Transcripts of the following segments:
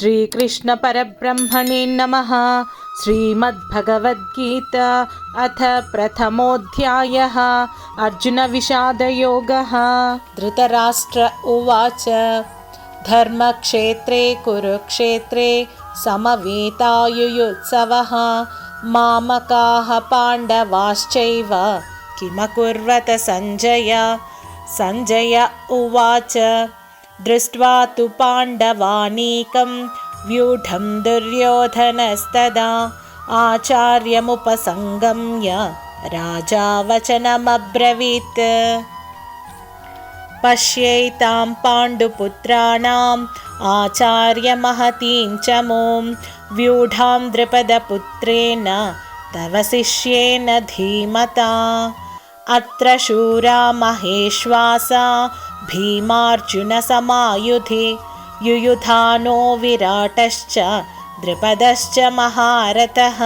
श्रीकृष्णपरब्रह्मणे नमः। श्रीमद्भगवद्गीता अथ प्रथमोऽध्यायः। अर्जुनविषादयोगः। धृतराष्ट्र उवाच। धर्मक्षेत्रे, कुरुक्षेत्रे समवेतायुयुत्सवः। मामकाः पाण्डवाश्चैव। किमकुर्वत सञ्जय सञ्जय उवाच। दृष्ट्वा तु पाण्डवानीकं व्यूढं दुर्योधनस्तदा आचार्यमुपसङ्गम्य राजा वचनमब्रवीत् पश्यैतां पाण्डुपुत्राणाम् आचार्यमहतीं च मों व्यूढां द्रुपदपुत्रेण तव शिष्येन धीमता। अत्र शूरा महेश्वासा भीमार्जुनसमायुधि युयुधानो विराटश्च द्रुपदश्च महारथः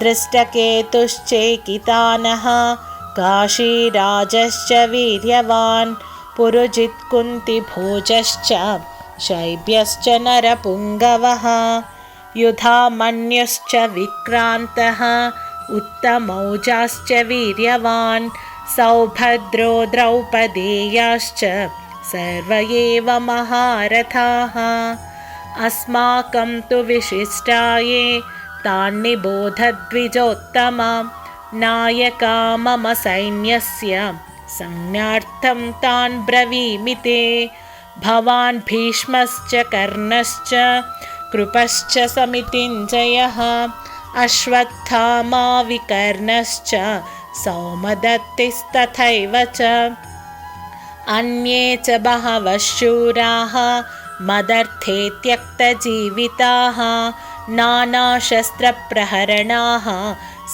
दृष्टकेतुश्चैकितानः काशीराजश्च वीर्यवान् पुरुजित्कुन्तिभोजश्च शैब्यश्च नरपुङ्गवः युधामन्युश्च विक्रान्तः उत्तमौजाश्च वीर्यवान् सौभद्रो द्रौपदेयाश्च सर्व एव महारथाः। अस्माकं तु विशिष्टाये तान्निबोधद्विजोत्तमा नायका मम सैन्यस्य संज्ञार्थं तान् ब्रवीमिते भवान् भीष्मश्च कर्णश्च कृपश्च समितिञ्जयः अश्वत्थामाविकर्णश्च सौमदत्तिस्तथैव च। अन्ये च बहवः शूराः मदर्थे त्यक्तजीविताः नानाशस्त्रप्रहरणाः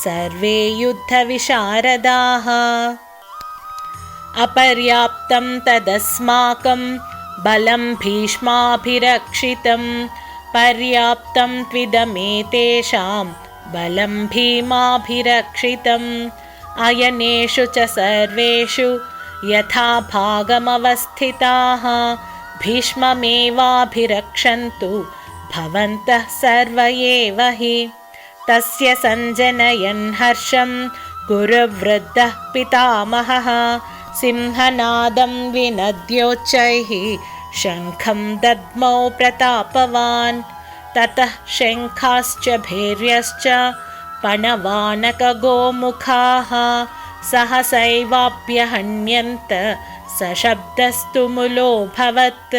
सर्वे युद्धविशारदाः। अपर्याप्तं तदस्माकं बलं भीष्माभिरक्षितं पर्याप्तं त्विदमेतेषां बलं भीमाभिरक्षितम् अयनेषु च सर्वेषु यथा भागमवस्थिताः भीष्ममेवाभिरक्षन्तु भवन्तः सर्व एव हि। तस्य सञ्जनयन् हर्षं गुरुवृद्धः पितामहः सिंहनादं विनद्योच्चैः शङ्खं दद्मौ प्रतापवान्। ततः शङ्खाश्च भैर्यश्च पणवानकगोमुखाः सहसैवाप्यहन्यन्त सशब्दस्तु मुलोऽभवत्।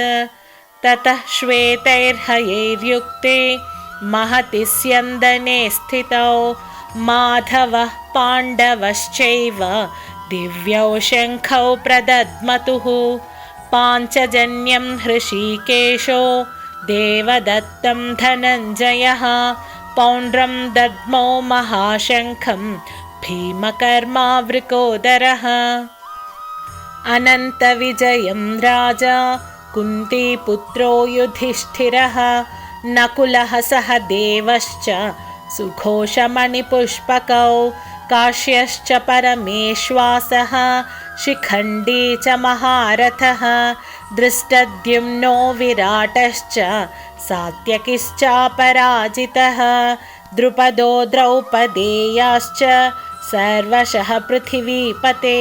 ततः श्वेतैर्हयैर्युक्ते महति स्यन्दने स्थितौ माधवः पाण्डवश्चैव दिव्यौ शङ्खौ प्रदद्मतुः। पाञ्चजन्यं हृषीकेशो देवदत्तं धनञ्जयः पौण्ड्रं दद्मौ महाशङ्खं भीमकर्मावृकोदरः। अनन्तविजयं राजा कुन्तीपुत्रो युधिष्ठिरः नकुलः सह देवश्च सुघोषमणिपुष्पकौ काश्यश्च परमेश्वासः शिखण्डी च महारथः दृष्टद्युम्नो विराटश्च सात्यकिश्चापराजितः द्रुपदो द्रौपदेयाश्च सर्वशः पृथिवीपते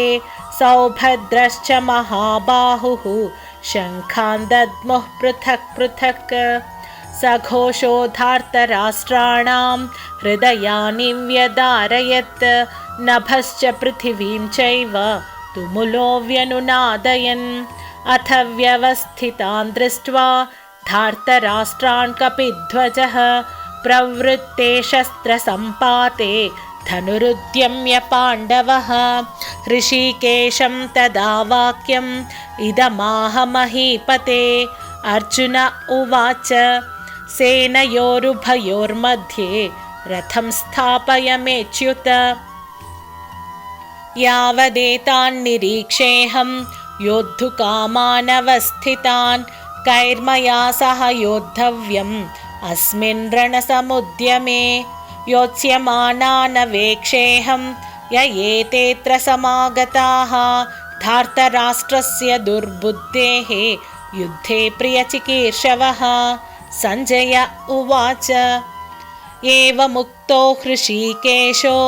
सौभद्रश्च महाबाहुः शङ्खान् दद्मुः पृथक्। पृथक् सघोषोधार्तराष्ट्राणां हृदयानि व्यदारयत् नभश्च पृथिवीं चैव तुमुलो व्यनुनादयन् अथ व्यवस्थितान् दृष्ट्वा धार्तराष्ट्रान् कपिध्वजः प्रवृत्ते शस्त्रसम्पाते धनुरुद्यम्य पाण्डवः। ऋषिकेशं तदा वाक्यम् इदमाहमहीपते। अर्जुन उवाच सेनयोरुभयोर्मध्ये रथं स्थापयमेच्युत यावदेतान्निरीक्षेऽहं योद्धुकामानवस्थितान् कैर्मया सह योद्धव्यम् अस्मिन् रणसमुद्यमे। योत्स्यमानानवेक्षेऽहं य एतेऽत्र समागताः धार्तराष्ट्रस्य दुर्बुद्धेः युद्धे प्रियचिकीर्षवः। सञ्जय उवाच। एवमुक्तो हृषीकेशो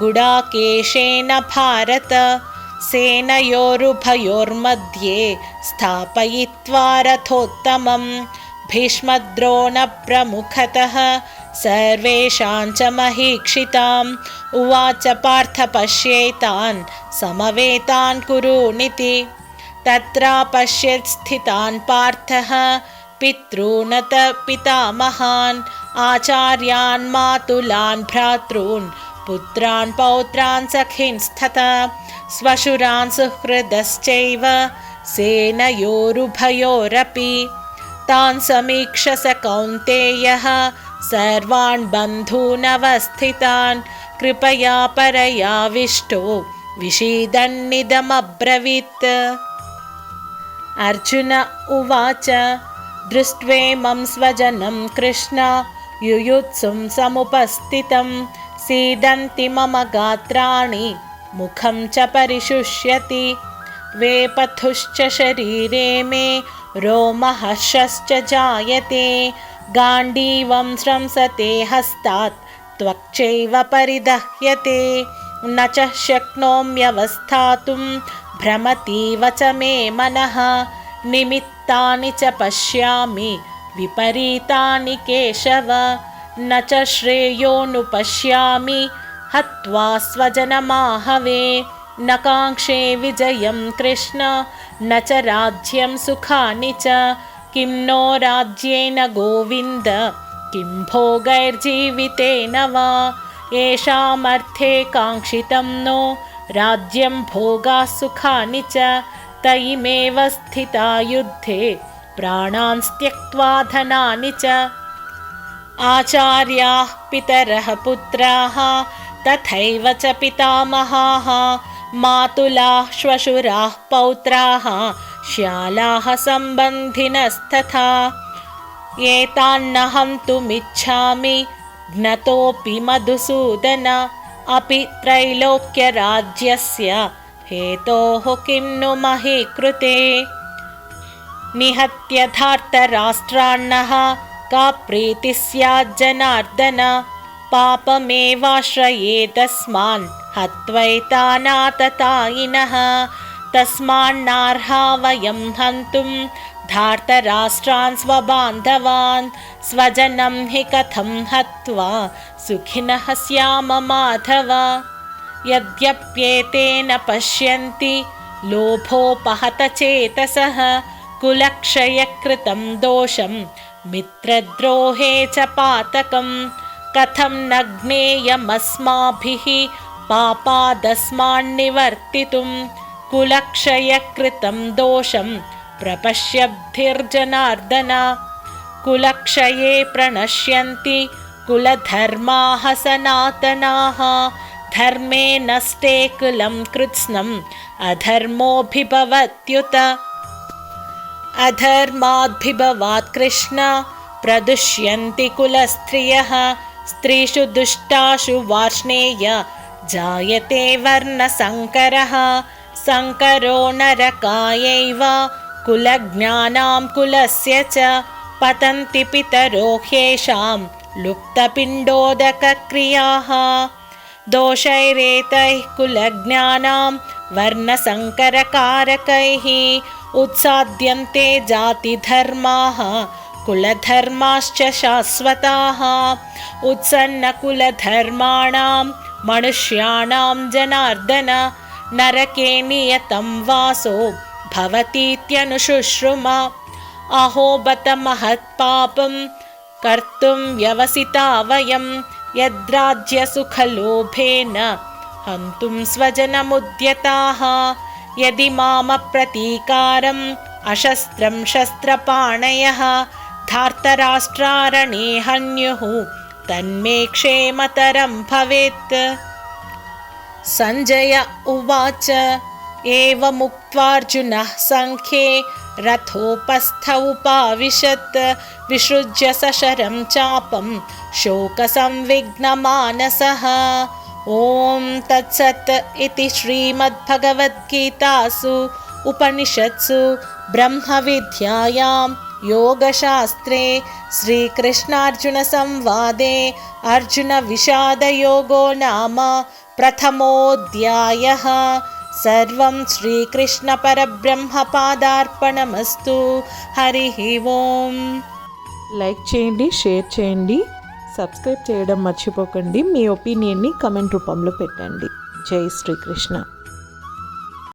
गुडाकेशेन भारत सेनयोरुभयोर्मध्ये स्थापयित्वा रथोत्तमं भीष्मद्रोणप्रमुखतः सर्वेषां च महीक्षिताम् उवाच पार्थ पश्येतान् समवेतान् कुरुनिति तत्र पश्यत् स्थितान् पार्थः पितॄनत पितामहान् आचार्यान् मातुलान् भ्रातॄन् पुत्रान् पौत्रान् सखिंस्तथा स्वशुरान् सुहृदश्चैव सेनयोरुभयोरपि। तान् समीक्ष स कौन्तेयः सर्वान् बन्धूनवस्थितान् कृपया परयाविष्टो विषीदन्निदमब्रवीत्। अर्जुन उवाच दृष्ट्वेमं स्वजनं कृष्ण युयुत्सुं समुपस्थितं सीदन्ति मम गात्राणि मुखं च परिशुष्यति। वेपथुश्च शरीरे मे रोमहर्षश्च जायते। गाण्डीवं स्रंसते हस्तात् त्वक्चैव परिदह्यते। न च शक्नोम्यवस्थातुं भ्रमतीव च मे मनः। निमित्तानि च पश्यामि विपरीतानि केशव न च श्रेयोनुपश्यामि हत्वा स्वजनमाहवे। न काङ्क्षे विजयं कृष्ण न च राज्यं सुखानि च। किं नो राज्येन गोविन्द किं भोगैर्जीवितेन वा। येषामर्थे काङ्क्षितं नो राज्यं भोगाः सुखानि च। तैमेव स्थिता युद्धे प्राणान् त्यक्त्वा धनानि च आचार्याः पितरः पुत्राः तथैव च पितामहाः मातुलाः श्वशुराः पौत्राः श्यालाः सम्बन्धिनस्तथा। एतान्नहन्तुमिच्छामि ज्ञतोऽपि मधुसूदन अपि त्रैलोक्यराज्यस्य हेतोः किं नु मही कृते निहत्यथार्तराष्ट्रान्नः का प्रीतिः स्याज्जनार्दन पापमेवाश्रयेतस्मान् हत्वैतानाततायिनः। तस्मान्नार्हा वयं हन्तुं धार्तराष्ट्रान् स्वबान्धवान्। स्वजनं हि कथं हत्वा सुखिनः स्याम माधव? यद्यप्येतेन पश्यन्ति लोभोपहतचेतसः कुलक्षयकृतं दोषं मित्रद्रोहे च पातकं कथं न ज्ञेयमस्माभिः पापादस्मान्निवर्तितुं कुलक्षयकृतं दोषं प्रपश्यब्धिर्जनार्दन। कुलक्षये प्रणश्यन्ति कुलधर्माः सनातनाः। धर्मे नष्टे कुलं कृत्स्नम् अधर्मोऽभिभवत्युत अधर्माद्भिभवात् कृष्ण। प्रदुष्यन्ति कुलस्त्रियः। स्त्रीषु दुष्टाशु वार्ष्णेय। जायते वर्णसङ्करः। सङ्करो नरकायैव। कुलज्ञानां कुलस्य च पतन्ति पितरो ह्येषां लुप्तपिण्डोदकक्रियाः। दोषैरेतैः कुलज्ञानां वर्णसङ्करकारकैः उत्साद्यन्ते जातिधर्माः कुलधर्माश्च शाश्वताः। उत्सन्नकुलधर्माणां मनुष्याणां जनार्दन नरके नियतं वासो भवतीत्यनुशुश्रुम। अहो बत महत्पापं कर्तुं व्यवसिता वयं यद्राज्यसुखलोभेन हन्तुं स्वजनमुद्यताः यदि मामप्रतीकारम् अशस्त्रं शस्त्रपाणयः धार्तराष्ट्रारणे हन्युः तन्मे क्षेमतरं भवेत्। सञ्जय उवाच एवमुक्त्वार्जुनः सङ्ख्ये रथोपस्थ उपाविशत् विसृज्य सशरं चापं शोकसंविघ्नमानसः ॐ तत्सत् इति श्रीमद्भगवद्गीतासु उपनिषत्सु ब्रह्मविद्यायां योगशास्त्रे श्रीकृष्णार्जुनसंवादे अर्जुनविषादयोगो नाम प्रथमोऽध्यायः सर्वं श्रीकृष्णपरब्रह्मपादार्पणमस्तु हरिः ఓం లైక్ చేయండి షేర్ చేయండి సబ్స్క్రైబ్ చేయడం మర్చిపోకండి. మీ ఒపీనియన్ని కమెంట్ రూపంలో పెట్టండి. జై శ్రీకృష్ణ.